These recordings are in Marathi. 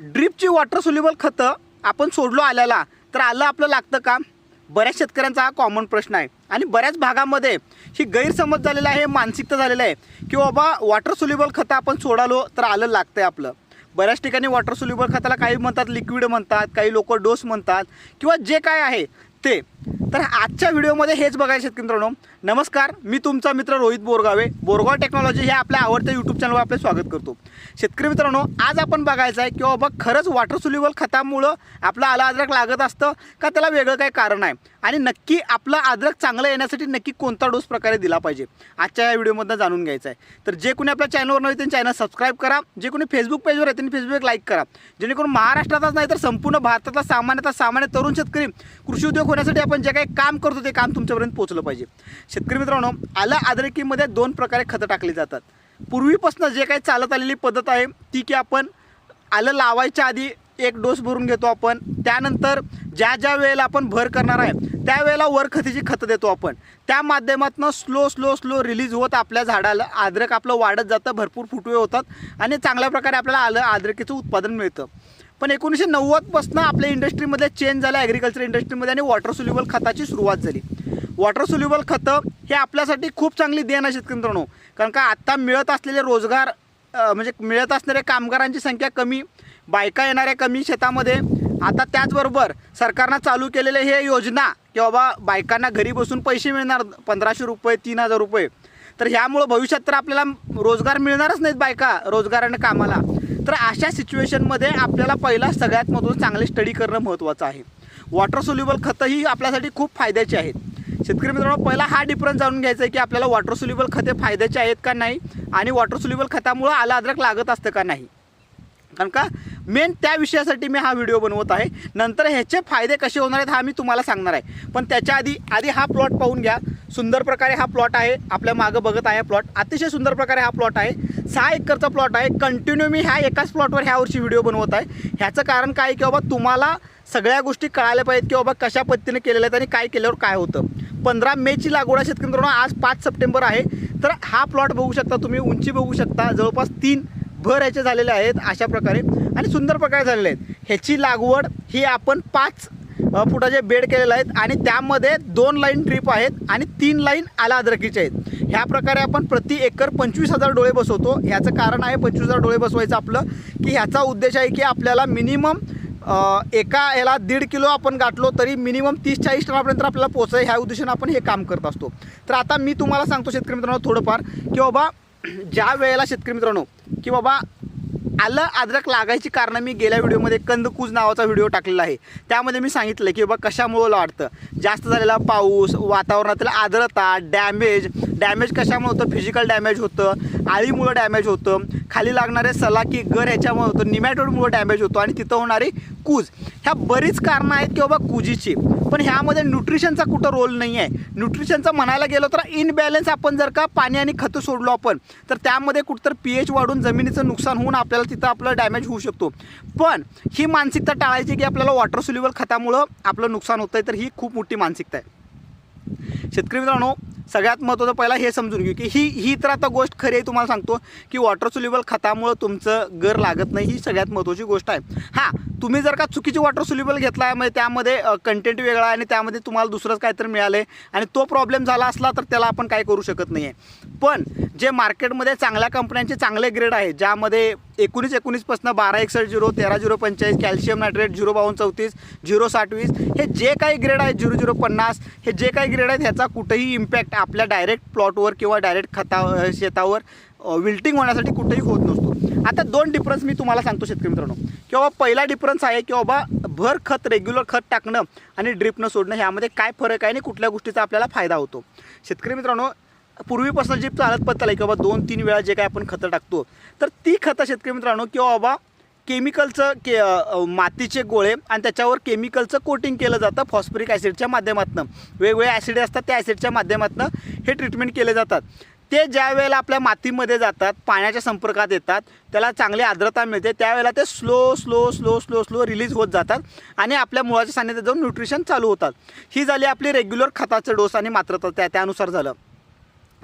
ड्रीपची वॉटर सोल्युबल खतं आपण सोडलो आल्याला तर आलं आपलं लागतं का? बऱ्याच शेतकऱ्यांचा हा कॉमन प्रश्न आहे. आणि बऱ्याच भागामध्ये ही गैरसमज झालेला आहे मानसिकता झालेलं आहे की बाबा वॉटर सोल्युबल खतं आपण सोडालो तर आलं लागतं आहे आपलं. बऱ्याच ठिकाणी वॉटर सोल्युबल खताला काही म्हणतात लिक्विड म्हणतात काही लोक डोस म्हणतात किंवा जे काय आहे ते तर आजच्या व्हिडिओमध्ये हेच बघायचे शेतकरी मित्रांनो. नमस्कार मी तुमचा मित्र रोहित बोरगावे. बोरगाव टेक्नॉलॉजी हे आपल्या आवडत्या यूट्यूब चॅनलवर आपले स्वागत करतो. शेतकरी मित्रांनो आज आपण बघायचं आहे की बाबा खरंच वॉटर सोल्युबल खतामुळं आपलं आला अद्रक लागत असतं का त्याला वेगळं काही कारण आहे? आणि नक्की आपला अद्रक चांगलं येण्यासाठी नक्की कोणता डोस प्रकारे दिला पाहिजे? आजच्या या व्हिडिओमधनं जाणून घ्यायचं आहे. तर जे कोणी आपल्या चॅनलवर नव्हे त्यांनी चॅनल सबस्क्राईब करा. जे कोणी फेसबुक पेजवर आहे त्यांनी फेसबुक लाईक करा. जेणेकरून महाराष्ट्रातच नाही तर संपूर्ण भारतातला सामान्यतः सामान्य तरुण शेतकरी कृषी उद्योग होण्यासाठी आपण जे काही काम करतो ते काम तुमच्यापर्यंत पोहोचलं पाहिजे. शेतकरी मित्रांनो आलं अद्रकीमध्ये दोन प्रकारे खतं टाकली जातात. पूर्वीपासून जे काही चालत आलेली पद्धत आहे ती की आपण आलं लावायच्या आधी एक डोस भरून घेतो आपण. त्यानंतर ज्या ज्या वेळेला आपण भर करणार आहे त्यावेळेला वरखतीची खतं देतो आपण. त्या माध्यमातून स्लो स्लो स्लो रिलीज होत आपल्या झाडाला. आद्रक आपलं वाढत जातं भरपूर फुटवे होतात आणि चांगल्या प्रकारे आपल्याला आलं आद्रकीचं उत्पादन मिळतं. पण एकोणीसशे नव्वदपासून आपल्या इंडस्ट्रीमध्ये चेंज झालं ॲग्रिकल्चर इंडस्ट्रीमध्ये आणि वॉटर सोल्युबल खताची सुरुवात झाली. वॉटर सोल्युबल खतं हे आपल्यासाठी खूप चांगली देण आहे शेतकरी मित्रांनो कारण का आत्ता मिळत असलेले रोजगार म्हणजे मिळत असणाऱ्या कामगारांची संख्या कमी बायका येणाऱ्या कमी शेतामध्ये आता त्याचबरोबर सरकारनं चालू केलेले हे योजना की बाबा बायकांना घरी बसून पैसे मिळणार पंधराशे रुपये तीन हजार रुपये. तर ह्यामुळं भविष्यात तर आपल्याला रोजगार मिळणारच नाहीत बायका रोजगाराने कामाला. तर अशा सिच्युएशनमध्ये आपल्याला पहिला सगळ्यात महत्त्वाचं चांगले स्टडी करणं महत्त्वाचं आहे. वॉटर सोल्युबल खतं ही आपल्यासाठी खूप फायद्याची आहेत. शेतकरी मित्रांनो पहिला हा डिफरन्स जाणून घ्यायचा आहे की आपल्याला वॉटर सोल्युबल खते फायद्याचे आहेत का नाही आणि वॉटर सोल्युबल खतामुळं आला अद्रक लागत असतं का नाही? कारण का? मेन त्या विषयासाठी मी हा व्हिडिओ बनवत आहे. नंतर ह्याचे फायदे कसे होणार आहेत हा मी तुम्हाला सांगणार आहे. पण त्याच्या आधी आधी हा प्लॉट पाहून घ्या. सुंदर प्रकारे हा प्लॉट आहे. आपल्या मागं बघत आहे प्लॉट अतिशय सुंदर प्रकारे हा प्लॉट आहे. सहा एकरचा प्लॉट आहे. कंटिन्यू मी ह्या एकाच प्लॉटवर ह्या वर्षी व्हिडिओ बनवत आहे. ह्याचं कारण काय आहे की बाबा तुम्हाला सगळ्या गोष्टी कळायला पाहिजेत की बाबा कशा पद्धतीने केलेल्या आहेत आणि काय केल्यावर काय होतं. पंधरा मेची लागवड आहे शेतकरी आज पाच सप्टेंबर आहे. तर हा प्लॉट बघू शकता तुम्ही. उंची बघू शकता. जवळपास तीन भर ह्याचे झालेले आहेत अशा प्रकारे आणि सुंदर प्रकारे झालेले आहेत. ह्याची लागवड ही आपण पाच फुटाचे बेड केलेले आहेत आणि त्यामध्ये दोन लाईन ड्रीप आहेत आणि तीन लाईन आला अद्रकीचे आहेत. ह्या प्रकारे आपण प्रति एकर पंचवीस हजार डोळे बसवतो. ह्याचं कारण आहे पंचवीस हजार डोळे बसवायचं आपलं की ह्याचा उद्देश आहे की आपल्याला मिनिमम एका याला दीड किलो आपण गाठलो तरी मिनिमम तीस चाळीस टनापर्यंत आपल्याला पोचाय ह्या उद्देशाने आपण हे काम करत असतो. तर आता मी तुम्हाला सांगतो शेतकरी मित्रांनो थोडंफार की बाबा ज्या वेळेला शेतकरी मित्रांनो की बाबा आलं अद्रक लागायची कारणं मी गेल्या व्हिडिओमध्ये कंदकूज नावाचा व्हिडिओ टाकलेला आहे. त्यामध्ये मी सांगितलं की बाबा कशामुळं वाढतं जास्त झालेला पाऊस वातावरणातील आर्द्रता डॅमेज डॅमेज कशामुळे होतं? फिजिकल डॅमेज होतं आळीमुळं डॅमेज होतं खाली लागणारे सलाकी गर ह्याच्यामुळे होतं निमॅटोडमुळं डॅमेज होतो आणि तिथं होणारी कूज. ह्या बरीच कारणं आहेत की बाबा कुजीची. पण ह्यामध्ये न्यूट्रिशनचा कुठं रोल नाही आहे न्यूट्रिशनचा म्हणायला गेलो तर इनबॅलन्स आपण जर का पाणी आणि खतं सोडलो आपण तर त्यामध्ये कुठंतर पी एच वाढून जमिनीचं नुकसान होऊन आपल्याला तिथं आपलं डॅमेज होऊ शकतो. पण ही मानसिकता टाळायची की आपल्याला वॉटर सोल्युबल खतामुळं आपलं नुकसान होतं आहे तर ही खूप मोठी मानसिकता आहे. शेतकरी मित्रांनो सगळ्यात महत्त्वाचं पहिला हे समजून घेऊ की ही ही तर आता गोष्ट खरी आहे तुम्हाला सांगतो की वॉटर सोल्युबल खतामुळं तुमचं घर लागत नाही ही सगळ्यात महत्त्वाची गोष्ट आहे. हां तुम्ही जर का चुकीची वॉटर सोल्युबल घेतला आहे म्हणजे त्यामध्ये कंटेंट वेगळा आहे आणि त्यामध्ये तुम्हाला दुसरंच काहीतरी मिळालं आहे आणि तो प्रॉब्लेम झाला असला तर त्याला आपण काय करू शकत नाही आहे पण जे मार्केटमध्ये चांगल्या कंपन्यांचे चांगले ग्रेड आहेत ज्यामध्ये एकोणीस एकोणीसपासून बारा एकसष्ट झिरो तेरा झिरो पंचेचाळीस कॅल्शियम नायट्रेट झिरो बावन्न चौतीस झिरो साठवीस हे जे काही ग्रेड आहेत झिरो झिरो पन्नास हे जे काही ग्रेड आहेत ह्याचा कुठेही इम्पॅक्ट आपल्या डायरेक्ट प्लॉटवर किंवा डायरेक्ट खता शेतावर विल्टिंग होण्यासाठी कुठेही होत नसतो. आता दोन डिफरन्स मी तुम्हाला सांगतो शेतकरी मित्रांनो. की बाबा पहिला डिफरन्स आहे की बाबा भर खत रेग्युलर खत टाकणं आणि ड्रिपनं सोडणं ह्यामध्ये काय फरक आहे आणि कुठल्या गोष्टीचा आपल्याला फायदा होतो. शेतकरी मित्रांनो पूर्वीपासून जी चालत पत्ता आहे की बाबा दोन तीन वेळा जे काय आपण खतं टाकतो तर ती खतं शेतकरी मित्रांनो किंवा बाबा केमिकलचं के मातीचे गोळे आणि त्याच्यावर केमिकलचं कोटिंग केलं जातं फॉस्फरिक ॲसिडच्या माध्यमातून. वेगवेगळे ॲसिड असतात त्या ॲसिडच्या माध्यमातून हे ट्रीटमेंट केले जातात. ते ज्या वेळेला आपल्या मातीमध्ये जातात पाण्याच्या संपर्कात येतात त्याला चांगली आर्द्रता मिळते त्यावेळेला ते slow slow slow slow slow release होत जातात आणि आपल्या मुळाच्या सान्निध्यात जाऊन न्यूट्रिशन चालू होतात. ही झाली आपली रेग्युलर खताचं डोस आणि मात्रता त्या त्यानुसार झालं.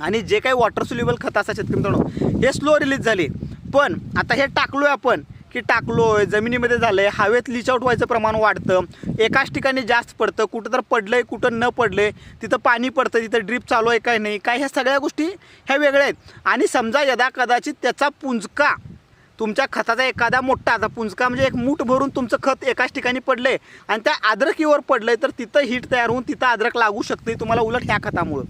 आणि जे काही वॉटर सोल्युबल खत असतात शेतकरी मित्रांनो हे स्लो रिलीज झाले. पण आता हे टाकलोय आपण की टाकलोय जमिनीमध्ये झालं आहे हवेत लिचआउट व्हायचं प्रमाण वाढतं एकाच ठिकाणी जास्त पडतं कुठं तर पडलंय कुठं न पडलंय तिथं पाणी पडतं तिथं ड्रीप चालू आहे काय नाही काय ह्या सगळ्या गोष्टी ह्या वेगळ्या आहेत. आणि समजा यदा कदाचित त्याचा पुंजका तुमच्या खताचा एखादा मोठा आता पुंजका म्हणजे एक मूठ भरून तुमचं खत एकाच ठिकाणी पडलंय आणि त्या अद्रकीवर पडलंय तर तिथं हीट तयार होऊन तिथं अद्रक लागू शकते तुम्हाला उलट ह्या खतामुळं.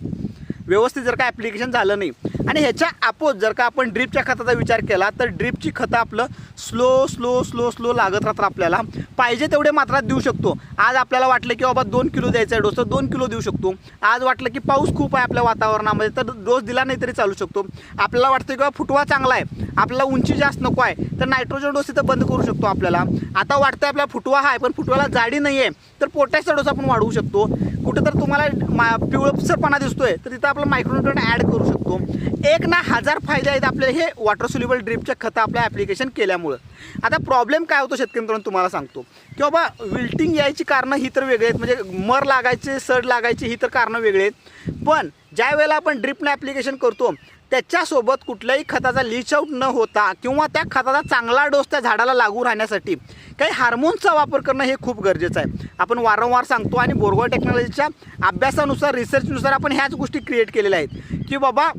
व्यवस्थित जर का ॲप्लिकेशन झालं नाही आणि ह्याच्या अपोज जर का आपण ड्रीपच्या खताचा विचार केला तर ड्रीपची खतं आपलं स्लो स्लो स्लो स्लो लागत राहतात आपल्याला. पाहिजे तेवढे मात्रात देऊ शकतो. आज आपल्याला वाटलं की बाबा दोन किलो द्यायचा आहे डोस तर दोन किलो देऊ शकतो. आज वाटलं की पाऊस खूप आहे आपल्या वातावरणामध्ये तर डोस दिला नाही तरी चालू शकतो. आपल्याला वाटतं की बाबा फुटवा चांगला आहे. आपल्याला उंची जास्त नको आहे तर नायट्रोजन डोस इथं बंद करू शकतो आपल्याला. आता वाटतं आपला फुटवा आहे पण फुटवाला जाडी नाही आहे तर पोटॅशचा डोस आपण वाढवू शकतो. कुठं तर तुम्हाला मा पिवळसरपणा दिसतोय तर तिथं आपलं मायक्रोन्युट्रन ॲड करू शकतो. एक ना हजार फायदे आहेत आपले हे वॉटर सोल्युबल ड्रिपच्या खतं आपल्या ॲप्लिकेशन केल्यामुळं. आता प्रॉब्लेम काय होतो शेतकरी मित्रांनो तुम्हाला सांगतो. की बाबा विल्टिंग यायची कारणं ही तर वेगळी आहेत. म्हणजे मर लागायचे सड लागायची ही तर कारणं वेगळी आहेत. पण ज्या वेळेला आपण ड्रिपनं ॲप्लिकेशन करतो त्याच्यासोबत कुठल्याही खताचा लीच आऊट न होता किंवा त्या खताचा चांगला डोस त्या झाडाला लागू राहण्यासाठी काही हार्मोन्सचा वापर करणं हे खूप गरजेचं आहे. आपण वारंवार सांगतो आणि बोरगोळ टेक्नॉलॉजीच्या अभ्यासानुसार रिसर्चनुसार आपण ह्याच गोष्टी क्रिएट केलेल्या आहेत. की बाबा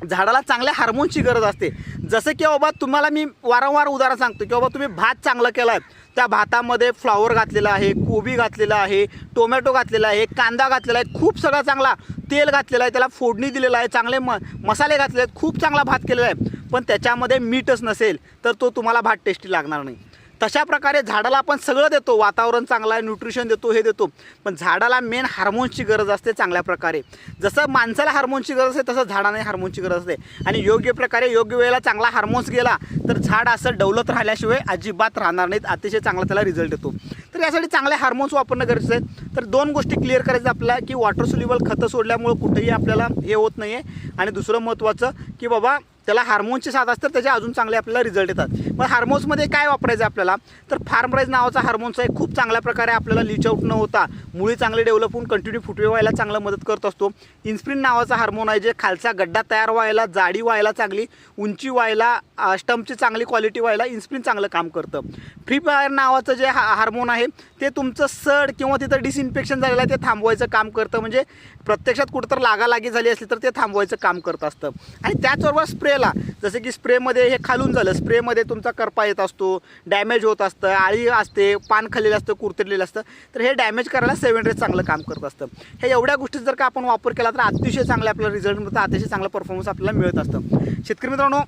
झाडाला चांगल्या हार्मोनची गरज असते. जसं की बाबा तुम्हाला मी वारंवार उदाहरण सांगतो की बाबा तुम्ही भात चांगला केला आहे त्या भातामध्ये फ्लॉवर घातलेला आहे कोबी घातलेला आहे टोमॅटो घातलेला आहे कांदा घातलेला आहे खूप सगळा चांगला तेल घातलेलं आहे त्याला फोडणी दिलेला आहे चांगले म मसाले घातलेले आहेत खूप चांगला भात केलेला आहे. पण त्याच्यामध्ये मीठच नसेल तर तो तुम्हाला भात टेस्टी लागणार नाही. तशा प्रकारे झाडाला आपण सगळं देतो. वातावरण चांगलं आहे न्यूट्रिशन देतो हे देतो. पण झाडाला मेन हार्मोन्सची गरज असते चांगल्या प्रकारे. जसं माणसाला हार्मोन्सची गरज असते तसं झाडाने हार्मोनची गरज असते. आणि योग्य प्रकारे योग्य वेळेला चांगला हार्मोन्स गेला तर झाड असं डवलत राहिल्याशिवाय अजिबात राहणार नाहीत. अतिशय चांगला त्याला रिझल्ट येतो. तर यासाठी चांगले हार्मोन्स वापरणं गरजेचं आहे. तर दोन गोष्टी क्लिअर करायचं आपल्याला की वॉटर सोल्युबल खतं सोडल्यामुळं कुठेही आपल्याला हे होत नाही आहे आणि दुसरं महत्त्वाचं की बाबा त्याला हार्मोनचे साथ असतात त्याचे अजून चांगले आपल्याला रिझल्ट येतात. मग हार्मोन्समध्ये काय वापरायचं आपल्याला? तर फार्मराईज नावाचा हार्मोन्स आहे खूप चांगल्या प्रकारे आपल्याला लिचआउट न होता मुळी चांगले डेव्हलप होऊन कंटिन्यू फुटवे व्हायला चांगलं मदत करत असतो. इन्स्प्रिन नावाचा हार्मोन आहे जे खालचा गड्डा तयार व्हायला जाडी व्हायला चांगली उंची व्हायला स्टम्पची चांगली क्वालिटी व्हायला इन्स्प्रिन चांगलं काम करतं. फ्री फायर नावाचं जे हा हार्मोन आहे ते तुमचं सड किंवा तिथं डिसइन्फेक्शन झालेलं आहे ते थांबवायचं काम करतं. म्हणजे प्रत्यक्षात कुठं तर लागालागी झाली असली तर ते थांबवायचं काम करत असतं. आणि त्याचबरोबर स्प्रेला जसं की स्प्रेमध्ये हे खालून झालं. स्प्रेमध्ये तुमचा करपा येत असतो डॅमेज होत असतं आळी असते पान खाल्लेलं असतं कुरतडलेलं असतं. तर हे डॅमेज करायला सेवन रेज चांगलं काम करत असतं. हे एवढ्या गोष्टी जर का आपण वापर केला तर अतिशय चांगला आपल्याला रिझल्ट मिळतं अतिशय चांगलं परफॉर्मन्स आपल्याला मिळत असतं. शेतकरी मित्रांनो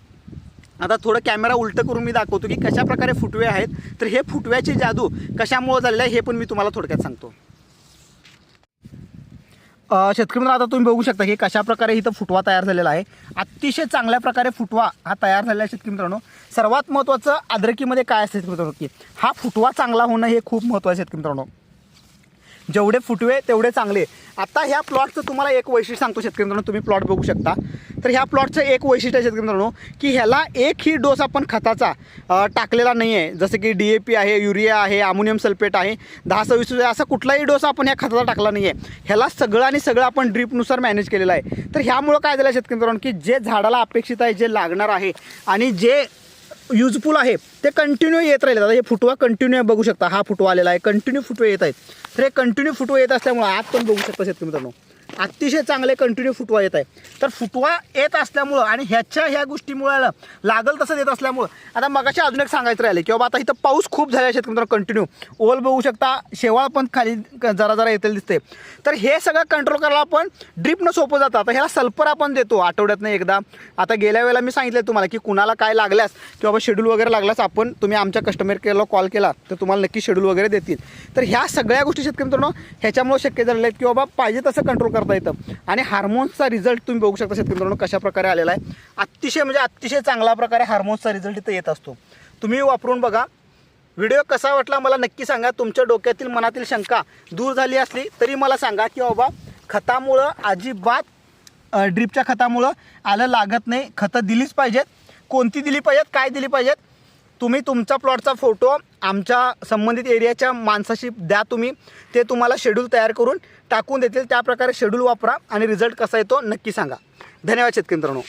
आता थोडं कॅमेरा उलटं करून मी दाखवतो की कशा प्रकारे फुटवे आहेत. तर हे फुटव्याची जादू कशामुळे झालेलं आहे हे पण मी तुम्हाला थोडक्यात सांगतो. शेतकरी आता तुम्ही बघू शकता की कशा प्रकारे इथं फुटवा तयार झालेला आहे. अतिशय चांगल्या प्रकारे फुटवा हा तयार झालेला आहे शेतकरी मित्रांनो. सर्वात महत्त्वाचं अद्रकीमध्ये काय असतं शेतकरी मित्रांनो? की हा फुटवा चांगला होणं हे खूप महत्त्वाचं आहे शेतकरी मित्रांनो. जेवढे फुटवे तेवढे चांगले. आता ह्या प्लॉटचं तुम्हाला एक वैशिष्ट्य सांगतो शेतकरी मित्रांनो तुम्ही प्लॉट बघू शकता. तर ह्या प्लॉटचं एक वैशिष्ट्य आहे शेतकरी मित्रांनो की ह्याला एकही डोस आपण खताचा टाकलेला नाही आहे जसं की डी ए पी आहे युरिया आहे अमोनियम सल्फेट आहे दहा सव्वीस असा कुठलाही डोस आपण ह्या खताचा टाकला नाही आहे ह्याला सगळं आणि सगळं आपण ड्रीपनुसार मॅनेज केलेलं आहे. तर ह्यामुळं काय झालं शेतकरी मित्रांनो की जे झाडाला अपेक्षित आहे जे लागणार आहे आणि जे युजफुल आहे. ते कंटिन्यू येत राहिले आता हे फुटवा कंटिन्यू बघू शकता. हा फुटवा आलेला आहे. कंटिन्यू फुटवे येत आहेत. तर हे कंटिन्यू फुटवे येत असल्यामुळे आज पण बघू शकता शेतकरी मित्रांनो. अतिशय चांगले कंटिन्यू फुटवा येत आहे. तर फुटवा येत असल्यामुळं आणि ह्याच्या ह्या गोष्टीमुळे लागल तसं येत असल्यामुळं आता मगाशी अजून एक सांगायचं राहिले की बाबा आता इथं पाऊस खूप झाला आहे शेतकरी मित्रांनो कंटिन्यू ओल बघू शकता शेवाळ पण खाली जरा जरा येतील दिसते. तर हे सगळं कंट्रोल करायला आपण ड्रीपनं सोपं जातं. आता ह्याला सल्फर आपण देतो आठवड्यातनं एकदा. आता गेल्या वेळेला मी सांगितलं तुम्हाला की कुणाला काय लागल्यास किंवा बाबा शेड्यूल वगैरे लागल्यास आपण तुम्ही आमच्या कस्टमर केअरला कॉल केला तर तुम्हाला नक्की शेड्यूल वगैरे देतील. तर ह्या सगळ्या गोष्टी शेतकरी मित्रांनो ह्याच्यामुळे शक्य झालेल्या आहेत की बाबा पाहिजे तसं कंट्रोल करता येतं. आणि हार्मोन्सचा रिझल्ट तुम्ही बघू शकता शेतकरी मित्रांनो कशा प्रकारे आलेला आहे. अतिशय म्हणजे अतिशय चांगला प्रकारे हार्मोन्सचा रिझल्ट इथं येत असतो. तुम्ही वापरून बघा. व्हिडिओ कसा वाटला मला नक्की सांगा. तुमच्या डोक्यातील मनातील शंका दूर झाली असली तरी मला सांगा की बाबा खतामुळं अजिबात ड्रीपच्या खतामुळं आलं लागत नाही. खतं दिलीच पाहिजेत. कोणती दिली पाहिजेत? काय दिली पाहिजेत? तुम्ही तुमचा प्लॉटचा फोटो आमच्या संबंधित एरियाच्या माणसाशी द्या तुम्ही ते तुम्हाला शेड्यूल तयार करून टाकून देतील. त्याप्रकारे शेड्यूल वापरा आणि रिझल्ट कसा येतो नक्की सांगा. धन्यवाद शेतकरी मित्रांनो.